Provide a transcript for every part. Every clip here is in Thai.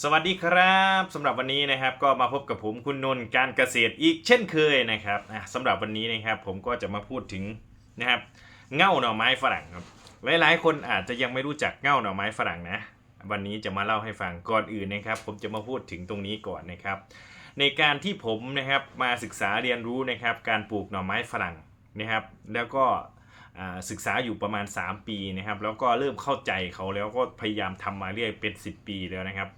สวัสดีครับสำหรับวันนี้นะครับก็มาพบกับผมคุณนนท์การเกษตรอีกเช่นเคยนะครับสำหรับวันนี้นะครับผมก็จะมาพูดถึงนะครับเง่าหน่อไม้ฝรั่งครับหลายๆ คนอาจจะยังไม่รู้จักเง่าหน่อไม้ฝรั่งนะ วันนี้จะมาเล่าให้ฟังก่อนอื่นนะครับ ผมจะมาพูดถึงตรงนี้ก่อนนะครับ ในการที่ผมนะครับมาศึกษาเรียนรู้นะครับการปลูกหน่อไม้ฝรั่งนะครับ แล้วก็ศึกษาอยู่ประมาณ 3 ปีนะครับ แล้วก็เริ่มเข้าใจเขาแล้วก็พยายามทำมาเรื่อยเป็น 10 ปีแล้วนะครับ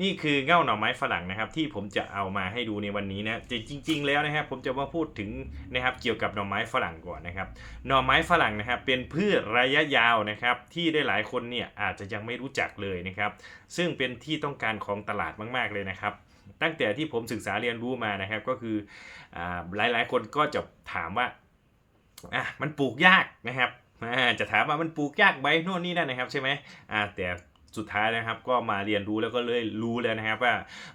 นี่คือเง่าหน่อไม้ฝรั่งนะครับ ที่ผมจะเอามาให้ดูในวันนี้นะแต่จริง ๆ แล้วนะครับ ผมจะมาพูดถึงนะครับเกี่ยวกับหน่อไม้ฝรั่งก่อนนะครับ หน่อไม้ฝรั่งนะครับ เป็นพืชระยะยาวนะครับ ที่ได้หลายคนเนี่ยอาจจะยังไม่รู้จักเลยนะครับ ซึ่งเป็นที่ต้องการของตลาดมาก ๆเลยนะครับตั้งแต่ที่ผมศึกษาเรียนรู้มานะครับก็คืออ่าหลายๆคนก็จะถามว่าอะมันปลูกยากนะครับจะถามว่ามันปลูกยากไหมโน่นนี่นั่นนะครับใช่ไหมแต่ สุดท้ายนะครับ ก็มาเรียนรู้แล้วก็เลยรู้แล้วนะครับ ว่า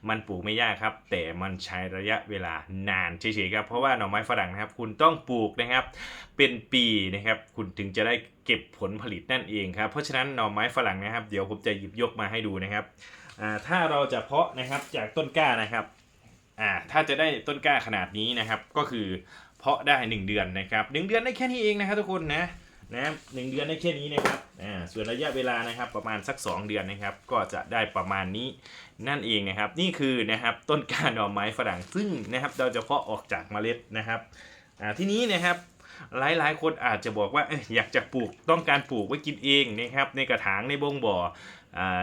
มันปลูกไม่ยากครับ แต่มันใช้ระยะเวลานานเฉยๆครับเพราะว่าหน่อไม้ฝรั่งนะครับ คุณต้องปลูกนะครับ เป็นปีนะครับ คุณถึงจะได้เก็บผลผลิตนั่นเองครับเพราะฉะนั้นหน่อไม้ฝรั่งนะครับ เดี๋ยวผมจะหยิบยกมาให้ดูนะครับถ้าเราจะเพาะนะครับจากต้นกล้านะครับอ่าถ้าจะได้ต้นกล้าขนาดนี้นะครับ ก็คือเพาะได้ 1 เดือนนะครับหเดือนได้แค่นี้เองนะครับทุกคนนะ นะหนึ่งเดือนได้แค่นี้นะครับอ่าส่วนระยะเวลานะครับประมาณสัก 2 เดือนนะครับ ก็จะได้ประมาณนี้นั่นเองนะครับ นี่คือนะครับต้นกาหน่อไม้ฝรั่งซึ่งนะครับเราจะเพาะออกจากเมล็ดนะครับอ่าทีนี้นะครับหลายๆคนอาจจะบอกว่าอยากจะปลูกต้องการปลูกไว้กินเองนะครับในกระถางในบงบ่อ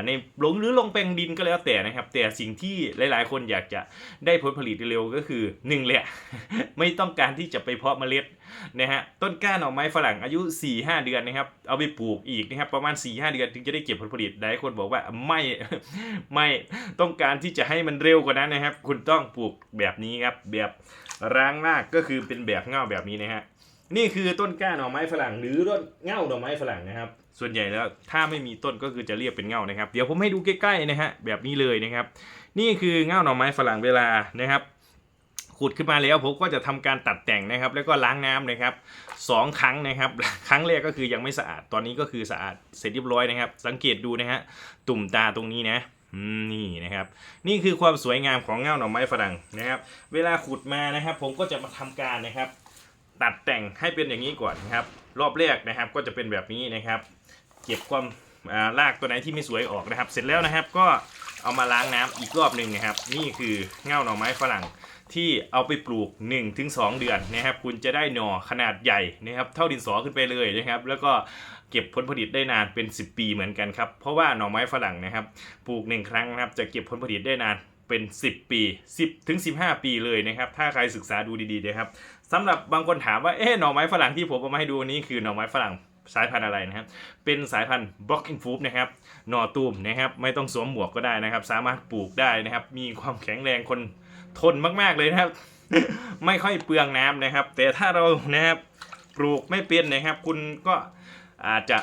ในลงหรือลงแปลงดินก็แล้วแต่นะครับ แต่สิ่งที่หลายๆ คนอยากจะได้ผลผลิตเร็วก็คือหนึ่งแหละไม่ต้องการที่จะไปเพาะเมล็ดนะฮะต้นกล้าหน่อไม้ฝรั่งอายุ 4-5 เดือนนะครับ เอาไปปลูกอีกนะครับประมาณ 4-5 เดือนถึงจะได้เก็บผลผลิตหลายคนบอกว่าไม่ไม่ต้องการที่จะให้มันเร็วกว่านั้นนะครับ คุณต้องปลูกแบบนี้ครับแบบร้างรากก็คือเป็นแบบเง่าแบบนี้นะฮะนี่คือต้นกล้าหน่อไม้ฝรั่งหรือต้นเง่าหน่อไม้ฝรั่งนะครับ ส่วนใหญ่แล้วถ้าไม่มีต้นก็คือจะเรียกเป็นเง่านะครับ เดี๋ยวผมให้ดูใกล้ๆนะฮะแบบนี้เลยนะครับ นี่คือเง่าหน่อไม้ฝรั่งเวลานะครับขุดขึ้นมาแล้วผมก็จะทำการตัดแต่งนะครับ แล้วก็ล้างน้ำนะครับสองครั้งนะครับ ครั้งแรกก็คือยังไม่สะอาดตอนนี้ก็คือสะอาดเสร็จเรียบร้อยนะครับ สังเกตดูนะฮะตุ่มตาตรงนี้นะนี่นะครับ นี่คือความสวยงามของเง่าหน่อไม้ฝรั่งนะครับ เวลาขุดมานะครับ ผมก็จะมาทำการนะครับ ตัดแต่งให้เป็นอย่างนี้ก่อนนะครับ รอบแรกนะครับก็จะเป็นแบบนี้นะครับ เก็บความ อ่ากตัวไหนที่ไม่สวยออกนะครับ เสร็จแล้วนะครับก็เอามาล้างน้ำอีกรอบหนึ่งนะครับ นี่คือเง่าหน่อไม้ฝรั่งที่เอาไปปลูก 1-2 เดือนนะครับ คุณจะได้หน่อขนาดใหญ่นะครับ เท่าดินสอขึ้นไปเลยนะครับ แล้วก็เก็บผลผลิตได้นานเป็น 10 ปีเหมือนกันครับ เพราะว่าหน่อไม้ฝรั่งนะครับปลูกหนึ่งครั้งนะครับจะเก็บผลผลิตได้นานเป็น 10 ปี 10ถึง15 ปีเลยนะครับ ถ้าใครศึกษาดูดีๆนะครับสำหรับบางคนถามว่าเอ๊ะหน่อไม้ฝรั่งที่ผมเอามาให้ดูนี้คือหน่อไม้ฝรั่ง สายพันธุ์อะไรนะครับ เป็นสายพันธุ์ blocking fruit นะครับ หน่อตูมนะครับ ไม่ต้องสวมหมวกก็ได้นะครับ สามารถปลูกได้นะครับ มีความแข็งแรงคนทนมาก ๆ เลยนะครับ ไม่ค่อยเปลืองน้ำนะครับ แต่ถ้าเรานะครับปลูกไม่เป็นนะครับ คุณก็อาจจะ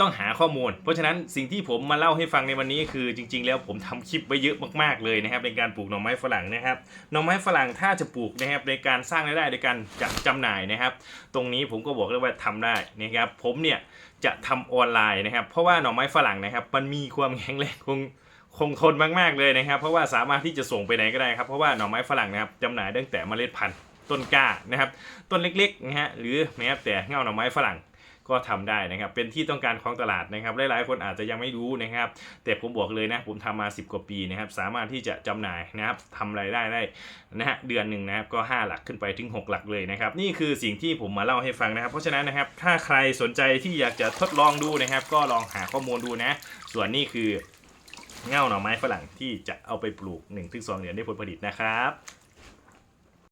ต้องหาข้อมูล เพราะฉะนั้นสิ่งที่ผมมาเล่าให้ฟังในวันนี้คือจริง ๆ แล้วผมทำคลิปไว้เยอะมากๆเลยนะครับในการปลูกหน่อไม้ฝรั่งนะครับหน่อไม้ฝรั่งถ้าจะปลูกนะครับในการสร้างรายได้โดยการจัดจำหน่ายนะครับ ตรงนี้ผมก็บอกเลยว่าทำได้นะครับผมเนี่ยจะทำออนไลน์นะครับ เพราะว่าหน่อไม้ฝรั่งนะครับ มันมีความแข็งแรงคงคงทนมากๆเลยนะครับ เพราะว่าสามารถที่จะส่งไปไหนก็ได้ครับเพราะว่าหน่อไม้ฝรั่งนะครับจำหน่ายตั้งแต่เมล็ดพันธุ์ต้นกล้านะครับ ต้นเล็กๆนะฮะหรือแม้แต่เงาหน่อไม้ฝรั่ง ก็ทำได้นะครับ เป็นที่ต้องการของตลาดนะครับ หลายๆ คนอาจจะยังไม่รู้นะครับ แต่ผมบอกเลยนะผมทำมา 10 กว่าปีนะครับ สามารถที่จะจำหน่ายนะครับทำรายได้ได้นะฮะเดือนหนึ่งนะครับก็ 5 หลักขึ้นไปถึง 6 หลักเลยนะครับ นี่คือสิ่งที่ผมมาเล่าให้ฟังนะครับ เพราะฉะนั้นนะครับถ้าใครสนใจที่อยากจะทดลองดูนะครับ ก็ลองหาข้อมูลดูนะ ส่วนนี่คือเง่าหน่อไม้ฝรั่งที่จะเอาไปปลูก 1-2เดือนได้ผลผลิตนะครับ